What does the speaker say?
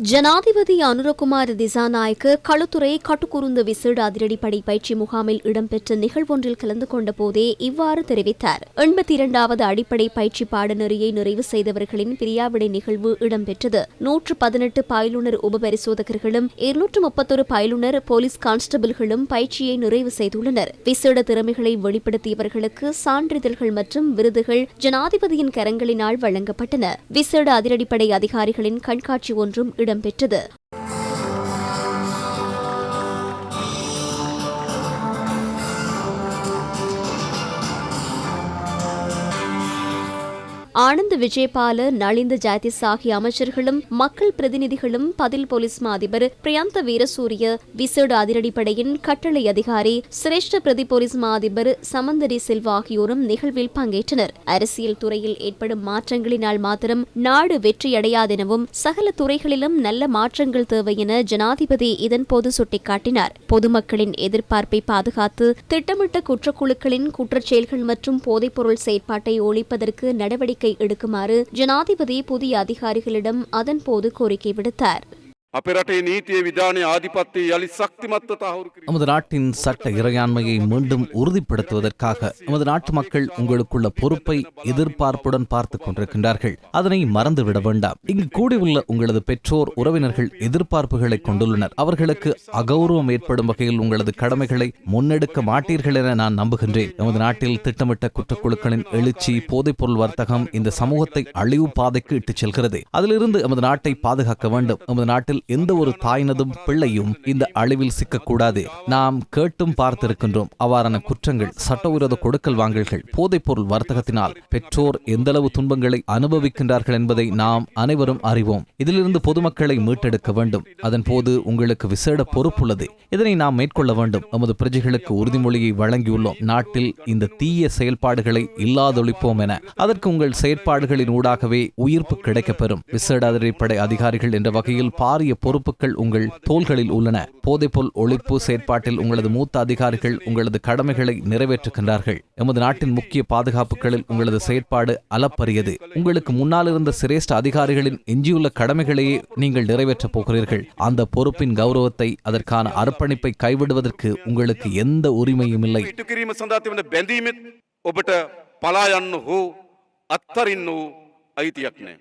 ஜனாதிபதி அனுரகுமார் திசாநாயக்க களுத்துறை கட்டுக்குருந்த விசேட அதிரடிப்படை பயிற்சி முகாமில் இடம்பெற்ற நிகழ்வொன்றில் கலந்து கொண்ட போதே இவ்வாறு தெரிவித்தார். எண்பத்தி இரண்டாவது அடிப்படை பயிற்சி பாடநெறியை நிறைவு செய்தவர்களின் பிரியாவிடை நிகழ்வு இடம்பெற்றது. நூற்று பதினெட்டு பயிலுனர் உபபரிசோதகர்களும் இருநூற்று முப்பத்தொரு பயிலுனர் போலீஸ் கான்ஸ்டபிள்களும் பயிற்சியை நிறைவு செய்துள்ளனர். விசேட திறமைகளை வெளிப்படுத்தியவர்களுக்கு சான்றிதழ்கள் மற்றும் விருதுகள் ஜனாதிபதியின் கரங்களினால் வழங்கப்பட்டன. விசேட அதிரடிப்படை அதிகாரிகளின் கண்காட்சி ஒன்றும் இடம்பெற்றது. ஆனந்த் விஜயபால நளிந்த ஜாதிஸ் ஆகிய அமைச்சர்களும் மக்கள் பிரதிநிதிகளும் பதில் போலீஸ் மா அதிபர் பிரியாந்த வீரசூரிய விசேட அதிரடிப்படையின் கட்டளை அதிகாரி சிரேஷ்ட பிரதி போலீஸ் மா அதிபர் சமந்தரி செல்வா ஆகியோரும் நிகழ்வில் பங்கேற்றனர். அரசியல் துறையில் ஏற்படும் மாற்றங்களினால் மாத்திரம் நாடு வெற்றியடையாதெனவும் சகல துறைகளிலும் நல்ல மாற்றங்கள் தேவை என ஜனாதிபதி இதன்போது சுட்டிக்காட்டினார். பொதுமக்களின் எதிர்பார்ப்பை பாதுகாத்து திட்டமிட்ட குற்றக்குழுக்களின் குற்றச்செயல்கள் மற்றும் போதைப்பொருள் செயற்பாட்டை ஒழிப்பதற்கு நடவடிக்கை எடுக்குமாறு ஜனாதிபதி புதிய அதிகாரிகளிடம் அதன்போது கோரிக்கை விடுத்தார். நமது நாட்டின் சட்ட இறையாண்மையை மீண்டும் உறுதிப்படுத்துவதற்காக நமது நாட்டு மக்கள் உங்களுக்குள்ள பொறுப்பை எதிர்பார்ப்புடன் பார்த்துக் கொண்டிருக்கின்றார்கள். அதனை மறந்துவிட வேண்டாம். இங்கு கூடியுள்ள உங்களது பெற்றோர் உறவினர்கள் எதிர்பார்ப்புகளை கொண்டுள்ளனர். அவர்களுக்கு அகௌரவம் ஏற்படும் வகையில் உங்களது கடமைகளை முன்னெடுக்க மாட்டீர்கள் என நான் நம்புகின்றேன். நமது நாட்டில் திட்டமிட்ட குற்றக்குழுக்களின் எழுச்சி போதைப்பொருள் வர்த்தகம் இந்த சமூகத்தை அழிவு பாதைக்கு இட்டுச் செல்கிறது. அதிலிருந்து நமது நாட்டை பாதுகாக்க வேண்டும். நமது நாட்டில் எந்த ஒரு தாயினதும் பிள்ளையும் இந்த அழிவில் சிக்கக்கூடாது. நாம் கேட்டும் பார்த்திருக்கின்றோம் அவ்வாறான குற்றங்கள் சட்டவிரோத கொடுக்கல் வாங்கல்கள் போதைப்பொருள் வர்த்தகத்தினால் பெற்றோர் எந்தளவு துன்பங்களை அனுபவிக்கின்றார்கள் என்பதை நாம் அனைவரும் அறிவோம். இதிலிருந்து பொதுமக்களை மீட்டெடுக்க வேண்டும். அதன் போது உங்களுக்கு விசேட பொறுப்புள்ளது. இதனை நாம் மேற்கொள்ள வேண்டும். நமது பிரஜைகளுக்கு உறுதிமொழியை வழங்கியுள்ளோம். நாட்டில் இந்த தீய செயல்பாடுகளை இல்லாதொழிப்போம் என. அதற்கு உங்கள் செயற்பாடுகளின் ஊடாகவே உயிர்ப்பு கிடைக்கப்பெறும். விசேட அதிரடிப்படை அதிகாரிகள் என்ற வகையில் பாரிய பாரிய பொறுப்புகள் உங்கள் தோள்களில் உள்ளன. போதைப்பொல் ஒழிப்பு செயற்பாட்டில் உங்களது மூத்த அதிகாரிகள் உங்களது கடமைகளை நிறைவேற்றுகின்றார்கள். எமது நாட்டின் முக்கிய பாதுகாப்புகளில் உங்களது செயற்பாடு அளப்பரியது. உங்களுக்கு முன்னால் இருந்த சிரேஷ்ட அதிகாரிகளின் எஞ்சியுள்ள கடமைகளையே நீங்கள் நிறைவேற்றப் போகிறீர்கள். அந்த பொறுப்பின் கௌரவத்தை அதற்கான அர்ப்பணிப்பை கைவிடுவதற்கு உங்களுக்கு எந்த உரிமையும் இல்லை. பலாயன்னு அத்தரின்னு ஐத்தியக்னே.